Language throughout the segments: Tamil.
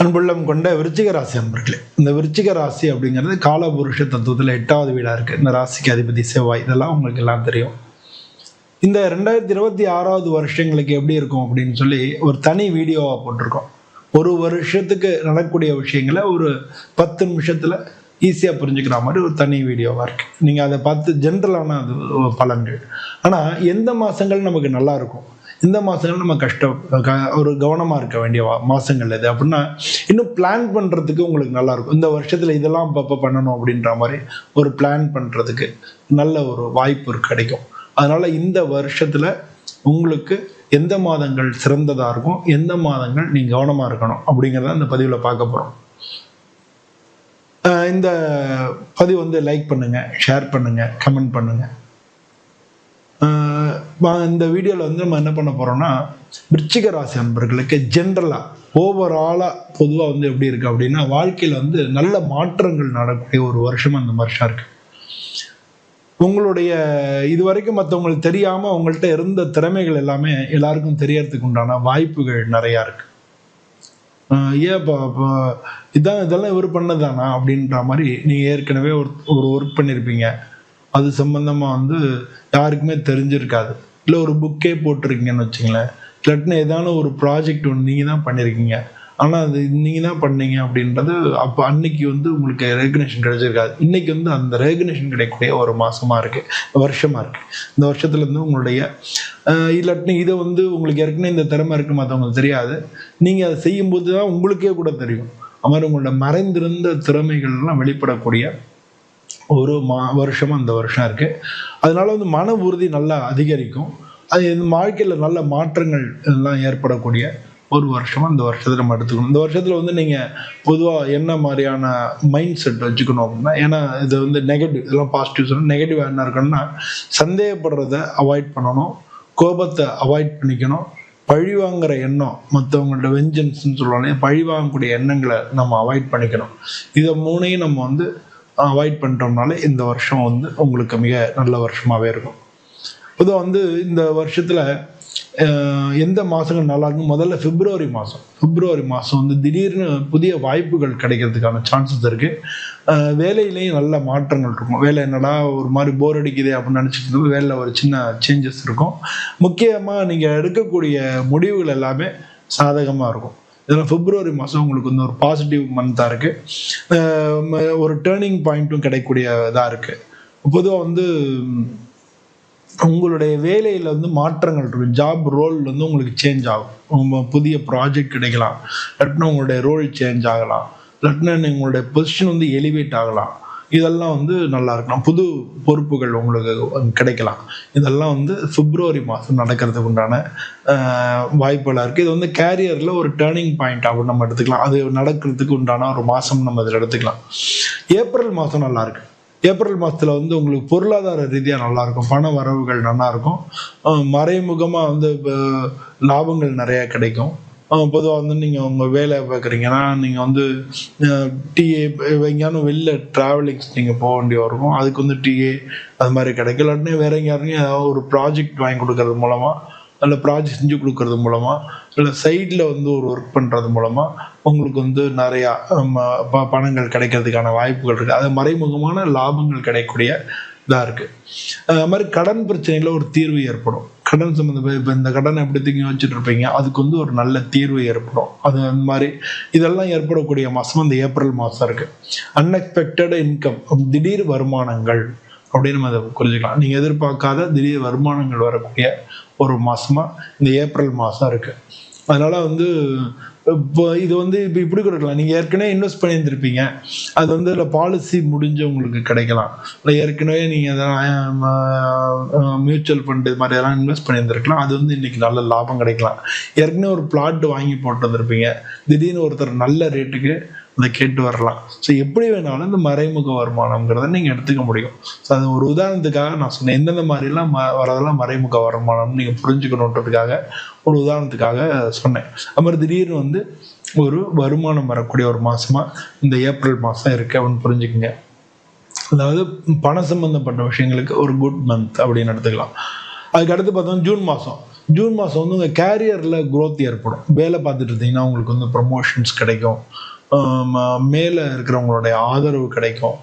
அன்புள்ளம் கொண்ட விருச்சிக ராசி அன்பர்களே இந்த விருச்சிக ராசி அப்படிங்கிறது காலபுருஷ தத்துவத்தில் எட்டாவது வீடாக இருக்குது இந்த ராசிக்கு அதிபதி செவ்வாய் இதெல்லாம் உங்களுக்கு எல்லாம் தெரியும். இந்த ரெண்டாயிரத்தி இருபத்தி ஆறாவது வருஷங்களுக்கு எப்படி இருக்கும் அப்படின்னு சொல்லி ஒரு தனி வீடியோவாக போட்டிருக்கோம். ஒரு வருஷத்துக்கு நடக்கக்கூடிய விஷயங்களை ஒரு பத்து நிமிஷத்தில் ஈஸியாக புரிஞ்சுக்கிற மாதிரி ஒரு தனி வீடியோவாக இருக்குது நீங்கள் அதை பார்த்து ஜென்ரலான அது பலன்கள். ஆனால் எந்த மாதங்கள் நமக்கு நல்லா இருக்கும்? இந்த மாதங்கள் நம்ம கஷ்டம் க- ஒரு கவனமாக இருக்க வேண்டிய வா- இது அப்படின்னா இன்னும் பிளான் பண்ணுறதுக்கு உங்களுக்கு நல்லாயிருக்கும் இந்த வருஷத்தில் இதெல்லாம் அப்பப்போ பண்ணணும் அப்படின்ற மாதிரி ஒரு பிளான் பண்ணுறதுக்கு நல்ல ஒரு வாய்ப்பு கிடைக்கும். அதனால் இந்த வருஷத்தில் உங்களுக்கு எந்த மாதங்கள் சிறந்ததாக இருக்கும் எந்த மாதங்கள் நீங்கள் கவனமாக இருக்கணும் அப்படிங்கிறத இந்த பதிவில் பார்க்க போகிறோம் இந்த பதிவு வந்து லைக் பண்ணுங்கள் ஷேர் பண்ணுங்கள் கமெண்ட் பண்ணுங்கள் இந்த வீடியோவில் வந்து நம்ம என்ன பண்ண போகிறோம்னா விருச்சிக ராசி அன்பர்களுக்கு ஜென்ரலாக ஓவராலாக பொதுவாக வந்து எப்படி இருக்குது அப்படின்னா வாழ்க்கையில் வந்து நல்ல மாற்றங்கள் நடக்கக்கூடிய ஒரு வருஷம் அந்த வருஷம் இருக்குது உங்களுடைய இது வரைக்கும் மற்றவங்களுக்கு தெரியாமல் உங்கள்கிட்ட இருந்த திறமைகள் எல்லாமே எல்லாருக்கும் தெரியறதுக்கு உண்டான வாய்ப்புகள் நிறையா இருக்கு. ஏன் இப்போ இப்போ இதான் இதெல்லாம் இவர் பண்ணதானா அப்படின்ற மாதிரி நீங்கள் ஏற்கனவே ஒரு ஒரு ஒர்க் பண்ணியிருப்பீங்க அது சம்பந்தமா வந்து யாருக்குமே தெரிஞ்சிருக்காது. இல்லை ஒரு புக்கே போட்டிருக்கீங்கன்னு வச்சுங்களேன் இல்லாட்டினா ஏதான ஒரு ப்ராஜெக்ட் ஒன்று நீங்கள் தான் பண்ணியிருக்கீங்க ஆனால் அது நீங்கள் தான் பண்ணீங்க அப்படின்றது அப்போ அன்னைக்கு வந்து உங்களுக்கு ரெகக்னேஷன் கிடைச்சிருக்காது. இன்னைக்கு வந்து அந்த ரெகக்னேஷன் கிடைக்கக்கூடிய ஒரு மாதமாக இருக்குது வருஷமாக இருக்குது இந்த வருஷத்துல இருந்து உங்களுடைய ஆஹ் இல்லாட்டினா இதை வந்து உங்களுக்கு ஏற்கனவே இந்த திறமை இருக்கு மற்றவங்களுக்கு தெரியாது. நீங்கள் அதை செய்யும்போது தான் உங்களுக்கே கூட தெரியும். அது மாதிரி உங்களோட மறைந்திருந்த திறமைகள்லாம் வெளிப்படக்கூடிய ஒரு மா வருஷம் அந்த வருஷம் இருக்குது அதனால வந்து மன உறுதி நல்லா அதிகரிக்கும். அது இந்த வாழ்க்கையில் நல்ல மாற்றங்கள் எல்லாம் ஏற்படக்கூடிய ஒரு வருஷமாக இந்த வருஷத்தை நம்ம எடுத்துக்கணும். இந்த வருஷத்தில் வந்து நீங்கள் பொதுவாக என்ன மாதிரியான மைண்ட் செட் வச்சுக்கணும் அப்படின்னா ஏன்னா இது வந்து நெகட்டிவ் இதெல்லாம் பாசிட்டிவ் சொல்லணும் நெகட்டிவ் என்ன இருக்கணும்னா சந்தேகப்படுறத அவாய்ட் பண்ணணும். கோபத்தை அவாய்ட் பண்ணிக்கணும். பழி வாங்குற எண்ணம் மற்றவங்கள்ட்ட வெஞ்சன்ஸ்னு சொல்லுவாங்க பழி வாங்கக்கூடிய எண்ணங்களை நம்ம அவாய்ட் பண்ணிக்கணும். இதை மூணையும் நம்ம வந்து அவாய்ட் பண்ணிட்டோம்னாலே இந்த வருஷம் வந்து உங்களுக்கு மிக நல்ல வருஷமாகவே இருக்கும். பொதுவாக வந்து இந்த வருஷத்தில் எந்த மாதங்கள் நல்லா இருக்கும்? முதல்ல பிப்ரவரி மாதம். பிப்ரவரி மாதம் வந்து திடீர்னு புதிய வாய்ப்புகள் கிடைக்கிறதுக்கான சான்சஸ் இருக்குது வேலையிலையும் நல்ல மாற்றங்கள் இருக்கும். வேலை என்னடா ஒரு மாதிரி போர் அடிக்குது அப்படின்னு நினச்சிட்டு வேலையில் ஒரு சின்ன சேஞ்சஸ் இருக்கும். முக்கியமாக நீங்கள் எடுக்கக்கூடிய முடிவுகள் எல்லாமே சாதகமாக இருக்கும். இதெல்லாம் பிப்ரவரி மாதம் உங்களுக்கு வந்து ஒரு பாசிட்டிவ் மந்தாக இருக்குது ஒரு டேர்னிங் பாயிண்ட்டும் கிடைக்கக்கூடிய இதாக இருக்குது பொதுவாக வந்து உங்களுடைய வேலையில் வந்து மாற்றங்கள் இருக்கும் ஜாப் ரோல் வந்து உங்களுக்கு சேஞ்ச் ஆகும். புதிய ப்ராஜெக்ட் கிடைக்கலாம். இல்லாட்டினா உங்களுடைய ரோல் சேஞ்ச் ஆகலாம். இல்லாட்டினா உங்களுடைய பொசிஷன் வந்து எலிவேட் ஆகலாம். இதெல்லாம் வந்து நல்லா இருக்கலாம் புது பொறுப்புகள் உங்களுக்கு கிடைக்கலாம். இதெல்லாம் வந்து பிப்ரவரி மாதம் நடக்கிறதுக்கு உண்டான வாய்ப்புகளாக இருக்குது இது வந்து கேரியரில் ஒரு டேர்னிங் பாயிண்ட் அப்படின்னு நம்ம எடுத்துக்கலாம். அது நடக்கிறதுக்கு உண்டான ஒரு மாதம் நம்ம இதில் எடுத்துக்கலாம். ஏப்ரல் மாதம் நல்லாயிருக்கு ஏப்ரல் மாதத்துல வந்து உங்களுக்கு பொருளாதார ரீதியாக நல்லாயிருக்கும் பண வரவுகள் நல்லா இருக்கும். வந்து லாபங்கள் நிறையா கிடைக்கும். பொதுவாக வந்து நீங்கள் உங்கள் வேலை பார்க்குறீங்கன்னா நீங்கள் வந்து டிஏ எங்கேயாலும் வெளில ட்ராவலிங்ஸ் நீங்கள் போக வேண்டிய வரும் அதுக்கு வந்து டிஏ அது மாதிரி கிடைக்கும். இல்லாட்டினா வேற எங்கேயாரும் ஏதாவது ஒரு ப்ராஜெக்ட் வாங்கி கொடுக்கறது மூலமாக இல்லை ப்ராஜெக்ட் செஞ்சு கொடுக்கறது மூலமாக இல்லை சைடில் வந்து ஒரு ஒர்க் பண்ணுறது மூலமாக உங்களுக்கு வந்து நிறையா ப- பணங்கள் கிடைக்கிறதுக்கான வாய்ப்புகள் இருக்குது அது மறைமுகமான லாபங்கள் கிடைக்கக்கூடிய இதாக இருக்குது அது மாதிரி கடன் பிரச்சனையில் ஒரு தீர்வு ஏற்படும். கடன் சம்மந்தப்பட்ட இப்போ இந்த கடனை எப்படி தூங்கி வச்சுட்டு இருப்பீங்க? அதுக்கு வந்து ஒரு நல்ல தீர்வு ஏற்படும். அது அந்த மாதிரி இதெல்லாம் ஏற்படக்கூடிய மாதம் அந்த ஏப்ரல் மாதம் இருக்குது அன்எக்ஸ்பெக்டட் இன்கம் திடீர் வருமானங்கள் அப்படின்னு நம்ம அதை புரிஞ்சுக்கலாம். நீங்கள் எதிர்பார்க்காத திடீர் வருமானங்கள் வரக்கூடிய ஒரு மாதமாக இந்த ஏப்ரல் மாதம் இருக்குது அதனால் வந்து இப்போ இது வந்து இப்போ இப்படி கொடுக்கலாம். நீங்கள் ஏற்கனவே இன்வெஸ்ட் பண்ணியிருந்திருப்பீங்க. அது வந்து அதில் பாலிசி முடிஞ்சு உங்களுக்கு கிடைக்கலாம். இல்லை ஏற்கனவே நீங்கள் அதெல்லாம் மியூச்சுவல் ஃபண்டு இது மாதிரி எல்லாம் இன்வெஸ்ட் பண்ணியிருந்திருக்கலாம். அது வந்து இன்னைக்கு நல்ல லாபம் கிடைக்கலாம். ஏற்கனவே ஒரு பிளாட் வாங்கி போட்டு வந்திருப்பீங்க திடீர்னு ஒருத்தர் நல்ல ரேட்டுக்கு அதை கேட்டு வரலாம். ஸோ எப்படி வேணாலும் இந்த மறைமுக வருமானம்ங்கிறத நீங்கள் எடுத்துக்க முடியும். ஸோ அது ஒரு உதாரணத்துக்காக நான் சொன்னேன். எந்தெந்த மாதிரிலாம் ம வரதெல்லாம் மறைமுக வருமானம் நீங்கள் புரிஞ்சுக்கணுன்றதுக்காக ஒரு உதாரணத்துக்காக சொன்னேன். அப்புறம் திடீர்னு வந்து ஒரு வருமானம் வரக்கூடிய ஒரு மாதமாக இந்த ஏப்ரல் மாதம் இருக்குது அப்படின்னு புரிஞ்சுக்குங்க. அதாவது பண சம்பந்தப்பட்ட விஷயங்களுக்கு ஒரு குட் மந்த் அப்படின்னு எடுத்துக்கலாம். அதுக்கு அடுத்து பார்த்தோம் ஜூன் மாதம் ஜூன் மாதம் வந்து உங்கள் கேரியரில் க்ரோத் ஏற்படும். வேலை பார்த்துட்டு இருந்தீங்கன்னா உங்களுக்கு வந்து ப்ரமோஷன்ஸ் கிடைக்கும். மேலே இருக்கிறவங்களுடைய ஆதரவு கிடைக்கும்.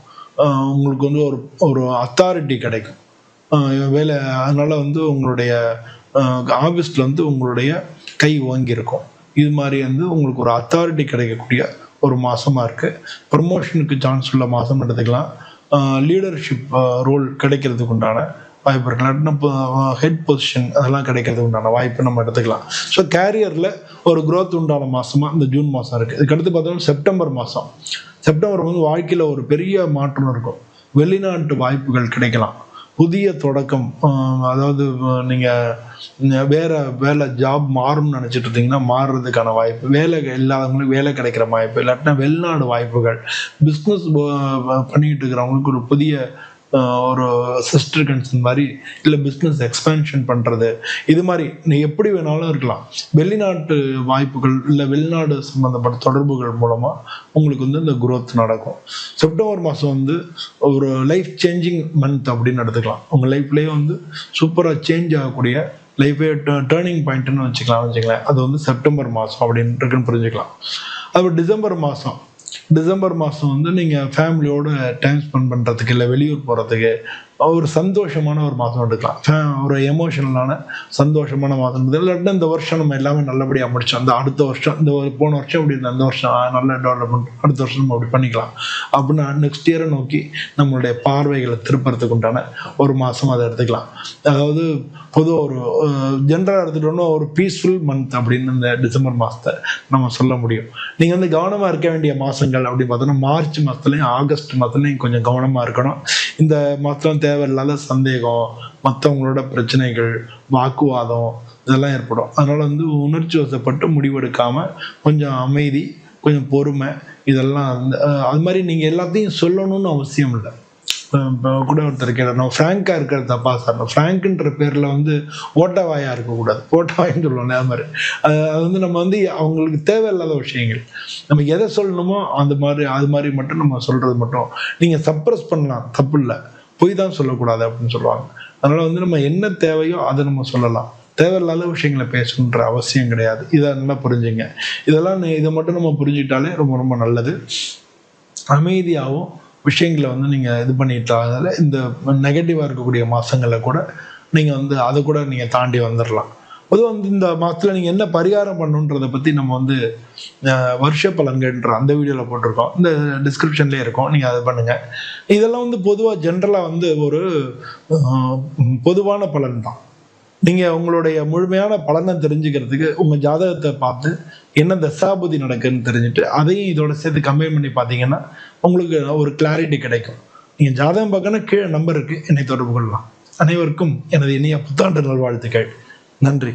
உங்களுக்கு வந்து ஒரு ஒரு அத்தாரிட்டி கிடைக்கும். வேலை அதனால் வந்து உங்களுடைய ஆஃபீஸில் வந்து உங்களுடைய கை ஓங்கியிருக்கும். இது மாதிரி வந்து உங்களுக்கு ஒரு அத்தாரிட்டி கிடைக்கக்கூடிய ஒரு மாதமாக இருக்குது ப்ரமோஷனுக்கு சான்ஸ் உள்ள மாதம் எடுத்துக்கலாம். லீடர்ஷிப் ரோல் கிடைக்கிறதுக்கு உண்டான வாய்ப்பு இருக்கு இல்லாட்டினா ஹெட் பொசிஷன் அதெல்லாம் கிடைக்கிறதுக்கு உண்டான வாய்ப்பு நம்ம எடுத்துக்கலாம். ஸோ கேரியரில் ஒரு க்ரோத் உண்டான மாதமாக இந்த ஜூன் மாதம் இருக்குது இதுக்கடுத்து பார்த்தோம்னா செப்டம்பர் மாதம் செப்டம்பர் வந்து வாழ்க்கையில் ஒரு பெரிய மாற்றம் இருக்கும். வெளிநாட்டு வாய்ப்புகள் கிடைக்கலாம். புதிய தொடக்கம் அதாவது நீங்கள் வேற வேலை ஜாப் மாறும்னு நினச்சிட்டு இருந்தீங்கன்னா மாறுறதுக்கான வாய்ப்பு வேலை இல்லாதவங்களுக்கு வேலை கிடைக்கிற வாய்ப்பு இல்லாட்டினா வெளிநாடு வாய்ப்புகள் பிஸ்னஸ் பண்ணிக்கிட்டு இருக்கிறவங்களுக்கு ஒரு புதிய ஒரு சிஸ்டர் கன்சர்ன் மாதிரி இல்லை பிஸ்னஸ் எக்ஸ்பேன்ஷன் பண்ணுறது இது மாதிரி நீ எப்படி வேணாலும் இருக்கலாம். வெளிநாட்டு வாய்ப்புகள் இல்லை வெளிநாடு சம்மந்தப்பட்ட தொடர்புகள் மூலமாக உங்களுக்கு வந்து இந்த குரோத் நடக்கும். செப்டம்பர் மாதம் வந்து ஒரு லைஃப் சேஞ்சிங் மந்த் அப்படின்னு எடுத்துக்கலாம். உங்கள் லைஃப்லேயே வந்து சூப்பராக சேஞ்ச் ஆகக்கூடிய லைஃபே டேர்னிங் பாயிண்ட்னு வச்சுக்கலாம் வச்சுக்கலாம் அது வந்து செப்டம்பர் மாதம் அப்படின்னு இருக்குன்னு புரிஞ்சுக்கலாம். அது டிசம்பர் மாதம் டிசம்பர் மாதம் வந்து நீங்கள் ஃபேமிலியோட டைம் ஸ்பெண்ட் பண்ணுறதுக்கு இல்லை வெளியூர் போகிறதுக்கு ஒரு சந்தோஷமான ஒரு மாதம் எடுக்கலாம். ஒரு எமோஷனலான சந்தோஷமான மாதம் இல்லாட்டினா இந்த வருஷம் நம்ம எல்லாமே நல்லபடியாக முடிச்சோம். அந்த அடுத்த வருஷம் இந்த ஒரு போன வருஷம் அப்படி இருந்த அந்த வருஷம் நல்ல டெவலப்மெண்ட் அடுத்த வருஷம் நம்ம அப்படி பண்ணிக்கலாம். அப்படின்னு நெக்ஸ்ட் இயரை நோக்கி நம்மளுடைய பார்வைகளை திருப்பறதுக்கு உண்டான ஒரு மாதம் அதை எடுத்துக்கலாம். அதாவது பொதுவாக ஒரு ஜென்ரலாக எடுத்துட்டோம்னா ஒரு பீஸ்ஃபுல் மந்த் அப்படின்னு இந்த டிசம்பர் மாதத்தை நம்ம சொல்ல முடியும். நீங்கள் வந்து கவனமாக இருக்க வேண்டிய மாதங்கள் அப்படின்னு பார்த்தோன்னா மார்ச் மாதத்துலையும் ஆகஸ்ட் மாதத்துலையும் கொஞ்சம் கவனமாக இருக்கணும். இந்த மாதம் தேவையில்லாத சந்தேகம் மற்றவங்களோட பிரச்சனைகள் வாக்குவாதம் இதெல்லாம் ஏற்படும். அதனால வந்து உணர்ச்சி வசப்பட்டு முடிவெடுக்காம கொஞ்சம் அமைதி கொஞ்சம் பொறுமை இதெல்லாம் வந்து அது மாதிரி நீங்கள் எல்லாத்தையும் சொல்லணும்னு அவசியம் இல்லை. இப்போ கூட ஒருத்தர் கேட்டோம் ஃப்ராங்காக இருக்கிறது தப்பா சார்? ஃப்ராங்க்ன்ற பேரில் வந்து ஓட்டவாயாக இருக்கக்கூடாது. ஓட்டவாயின்னு சொல்லுவோம் அது மாதிரி. அது அது வந்து நம்ம வந்து அவங்களுக்கு தேவையில்லாத விஷயங்கள். நம்ம எதை சொல்லணுமோ அந்த மாதிரி அது மாதிரி மட்டும் நம்ம சொல்கிறது மட்டும். நீங்கள் சப்ரஸ் பண்ணலாம் தப்பு இல்லை. பொய் தான் சொல்லக்கூடாது அப்படின்னு சொல்லுவாங்க. அதனால் வந்து நம்ம என்ன தேவையோ அதை நம்ம சொல்லலாம். தேவையில்லாத விஷயங்களை பேசணுன்ற அவசியம் கிடையாது. இதை நல்லா புரிஞ்சுங்க. இதெல்லாம் இதை மட்டும் நம்ம புரிஞ்சுக்கிட்டாலே ரொம்ப ரொம்ப நல்லது. அமைதியாகவும் விஷயங்களை வந்து நீங்கள் இது பண்ணிட்டால இந்த நெகட்டிவாக இருக்கக்கூடிய மாதங்களில் கூட நீங்கள் வந்து அதை கூட நீங்கள் தாண்டி வந்துடலாம் பொதுவாக வந்து இந்த மாதத்தில் நீங்கள் என்ன பரிகாரம் பண்ணுன்றதை பற்றி நம்ம வந்து வருஷ பலன்கள்ன்ற அந்த வீடியோவில் போட்டிருக்கோம். இந்த டிஸ்கிரிப்ஷன்லேயே இருக்கும். நீங்கள் அதை பண்ணுங்கள் இதெல்லாம் வந்து பொதுவாக ஜென்ரலாக வந்து ஒரு பொதுவான பலன் தான். நீங்கள் உங்களுடைய முழுமையான பலனை தெரிஞ்சுக்கிறதுக்கு உங்கள் ஜாதகத்தை பார்த்து என்ன தசாபுதி நடக்குன்னு தெரிஞ்சுட்டு அதையும் இதோட சேர்த்து கம்பைன் பண்ணி பார்த்தீங்கன்னா உங்களுக்கு ஒரு கிளாரிட்டி கிடைக்கும். நீங்கள் ஜாதகம் பார்க்கணும் கீழே நம்பர் என்னை தொடர்பு கொள்ளலாம். அனைவருக்கும் எனது இனிய புத்தாண்டு நல்வாழ்த்துக்கள். நன்றி.